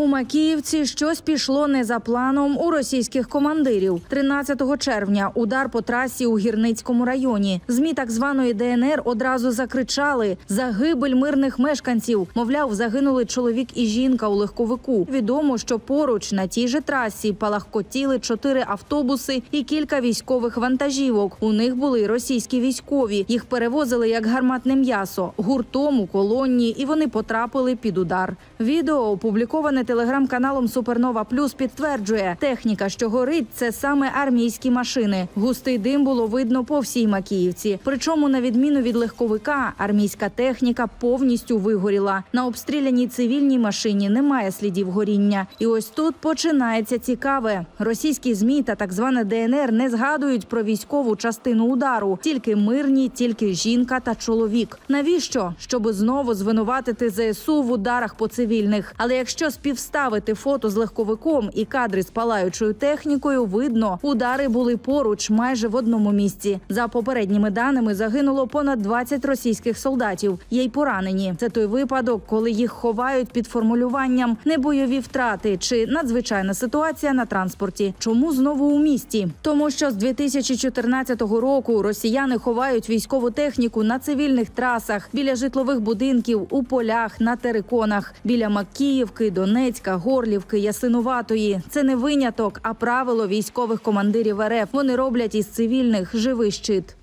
У Макіївці щось пішло не за планом у російських командирів. 13 червня удар по трасі у Гірницькому районі. Змі так званої ДНР одразу закричали: загибель мирних мешканців. Мовляв, загинули чоловік і жінка у легковику. Відомо, що поруч на тій же трасі палахкотіли чотири автобуси і кілька військових вантажівок. У них були російські військові. Їх перевозили як гарматне м'ясо гуртом у колонні, і вони потрапили під удар. Відео опубліковане телеграм-каналом Супернова Плюс підтверджує, техніка, що горить, це саме армійські машини. Густий дим було видно по всій Макіївці. Причому, на відміну від легковика, армійська техніка повністю вигоріла. На обстріляній цивільній машині немає слідів горіння. І ось тут починається цікаве. Російські змі та так зване ДНР не згадують про військову частину удару. Тільки мирні, тільки жінка та чоловік. Навіщо? Щоб знову звинуватити ЗСУ в ударах по цивільних. Але якщо співставити фото з легковиком і кадри з палаючою технікою, видно, удари були поруч, майже в одному місці. За попередніми даними загинуло понад 20 російських солдатів. Є й поранені. Це той випадок, коли їх ховають під формулюванням небойові втрати чи надзвичайна ситуація на транспорті. Чому знову у місті? Тому що з 2014 року росіяни ховають військову техніку на цивільних трасах, біля житлових будинків, у полях, на териконах, біля Макіївки, Донецька, Горлівки, Ясинуватої. Це не виняток, а правило військових командирів РФ. Вони роблять із цивільних живий щит.